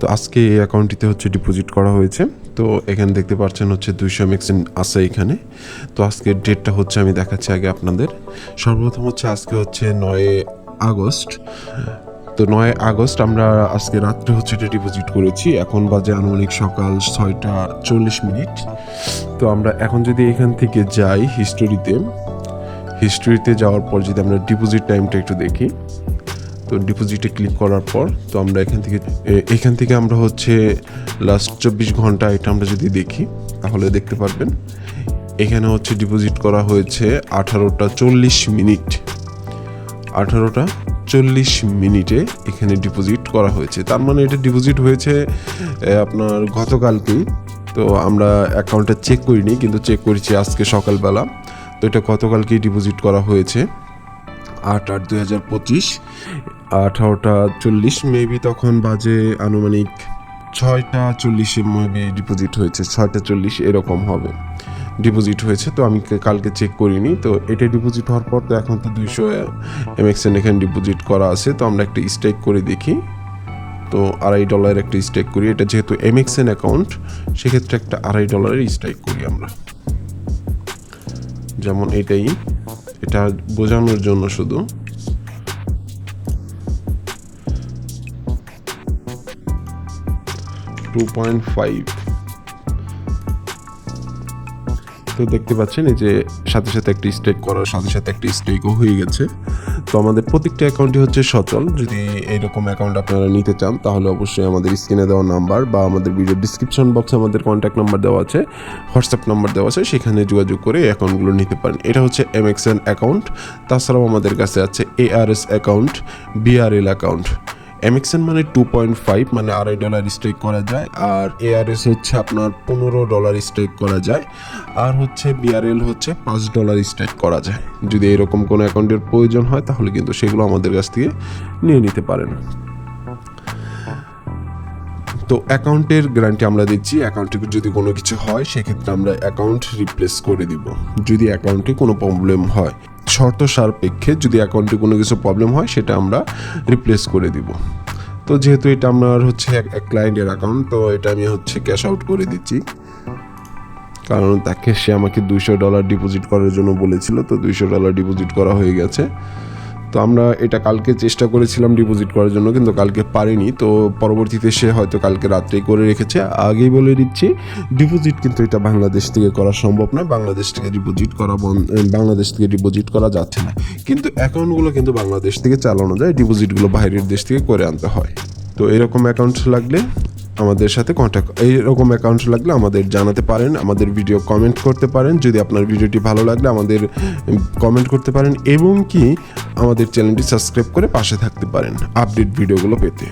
তো আজকে এই অ্যাকাউন্টটিতে হচ্ছে ডিপোজিট করা হয়েছে। তো এখানে দেখতে পাচ্ছেন হচ্ছে দুইশো মেক্সিন আছে এখানে। তো আজকের ডেটটা হচ্ছে আমি দেখাচ্ছি আগে আপনাদের। সর্বপ্রথম হচ্ছে আজকে হচ্ছে নয় আগস্ট। তো নয় আগস্ট আমরা আজকে রাত্রে হচ্ছে এটা ডিপোজিট করেছি। এখন বাজে আনুমানিক সকাল ছয়টা চল্লিশ মিনিট। তো আমরা এখন যদি এখান থেকে যাই হিস্টোরিতে হিস্টোরিতে যাওয়ার পর যদি আমরা ডিপোজিট টাইমটা একটু দেখি। তো ডিপোজিটে ক্লিক করার পর, তো আমরা এখান থেকে এখান থেকে আমরা হচ্ছে লাস্ট চব্বিশ ঘণ্টা এটা আমরা যদি দেখি, তাহলে দেখতে পারবেন। এখানে হচ্ছে ডিপোজিট করা হয়েছে আঠারোটা চল্লিশ মিনিট। আঠারোটা চল্লিশ মিনিটে এখানে ডিপোজিট করা হয়েছে। তার মানে এটা ডিপোজিট হয়েছে আপনার গতকালকেই। তো আমরা অ্যাকাউন্টটা চেক করিনি, কিন্তু চেক করেছি আজকে সকালবেলা। তো এটা গতকালকেই ডিপোজিট করা হয়েছে। আট আট দুই হাজার পঁচিশ। আঠারোটা চল্লিশ মেবি তখন বাজে আনুমানিক ছয়টা চল্লিশে মেবি ডিপোজিট হয়েছে, ছয়টা চল্লিশ এরকম হবে। ডিপোজিট হয়েছে, তো আমি কালকে চেক করিনি, তো এটা ডিপোজিট হওয়ার পর তো এখন তো দুইশো এমএক্সএন এখানে ডিপোজিট করা আছে, তো আমরা একটা স্টেক করে দেখি। তো আড়াই ডলারের একটা স্টেক করি, এটা যেহেতু এমএক্সএন অ্যাকাউন্ট সেক্ষেত্রে একটা আড়াই ডলারের স্ট্রাইক করি আমরা। যেমন এটাই, এটা বোঝানোর জন্য শুধু। টু পয়েন্ট ফাইভ তো দেখতে পাচ্ছেন, এই যে সাথে সাথে একটা স্টেক করার সাথে সাথে একটা স্টেকও হয়ে গেছে। তো আমাদের প্রত্যেকটা অ্যাকাউন্টই হচ্ছে সচল। যদি এইরকম অ্যাকাউন্ট আপনারা নিতে চান, তাহলে অবশ্যই আমাদের স্ক্রিনে দেওয়া নাম্বার বা আমাদের ভিডিও ডিসক্রিপশন বক্সে আমাদের কন্ট্যাক্ট নাম্বার দেওয়া আছে হোয়াটসঅ্যাপ নাম্বার দেওয়া আছে, সেখানে যোগাযোগ করে অ্যাকাউন্টগুলো নিতে পারেন। এটা হচ্ছে এমএক্সএন অ্যাকাউন্ট তাছাড়াও আমাদের কাছে আছে ARS account BRL account MXN মানে টু পয়েন্ট ফাইভ মানে আড়াই ডলার স্ট্রেক করা যায়, আর এআরএস হচ্ছে আপনার পনেরো ডলার স্ট্রেক করা যায়, আর হচ্ছে বিআরএল হচ্ছে পাঁচ ডলার স্ট্রেক করা যায়। যদি এরকম কোনো অ্যাকাউন্টের প্রয়োজন হয়, তাহলে কিন্তু সেগুলো আমাদের কাছ থেকে নিয়ে নিতে পারেন। তো অ্যাকাউন্টের গ্যারান্টি আমরা দিচ্ছি। অ্যাকাউন্টে যদি কোনো কিছু হয়, সেক্ষেত্রে আমরা অ্যাকাউন্ট রিপ্লেস করে দিব। যদি অ্যাকাউন্টে কোনো প্রবলেম হয়, শর্ত সাপেক্ষে যদি অ্যাকাউন্টে কোনো কিছু প্রবলেম হয়, সেটা আমরা রিপ্লেস করে দিব। তো যেহেতু এটা আমার হচ্ছে এক ক্লায়েন্টের অ্যাকাউন্ট, তো এটা আমি হচ্ছে ক্যাশ আউট করে দিচ্ছি। কারণ তাকে সে আমাকে দুইশো ডলার ডিপোজিট করার জন্য বলেছিল, তো দুইশো ডলার ডিপোজিট করা হয়ে গেছে। তো আমরা এটা কালকে চেষ্টা করেছিলাম ডিপোজিট করার জন্য, কিন্তু কালকে পারিনি। তো পরবর্তীতে সে হয়তো কালকে রাত্রেই করে রেখেছে। আগেই বলে দিচ্ছি ডিপোজিট কিন্তু এটা বাংলাদেশ থেকে করা সম্ভব নয়। বাংলাদেশ থেকে ডিপোজিট করা বাংলাদেশ থেকে ডিপোজিট করা যাচ্ছে না। কিন্তু অ্যাকাউন্টগুলো কিন্তু বাংলাদেশ থেকে চালানো যায় ডিপোজিটগুলো বাইরের দেশ থেকে করে আনতে হয়। তো এরকম অ্যাকাউন্ট লাগলে আমাদের সাথে কন্ট্যাক্ট এইরকম অ্যাকাউন্ট লাগলে আমাদের জানাতে পারেন, আমাদের ভিডিও কমেন্ট করতে পারেন। যদি আপনার ভিডিওটি ভালো লাগলে আমাদের কমেন্ট করতে পারেন। এবং কি আমাদের চ্যানেলটি সাবস্ক্রাইব করে পাশে থাকতে পারেন আপডেট ভিডিওগুলো পেতে।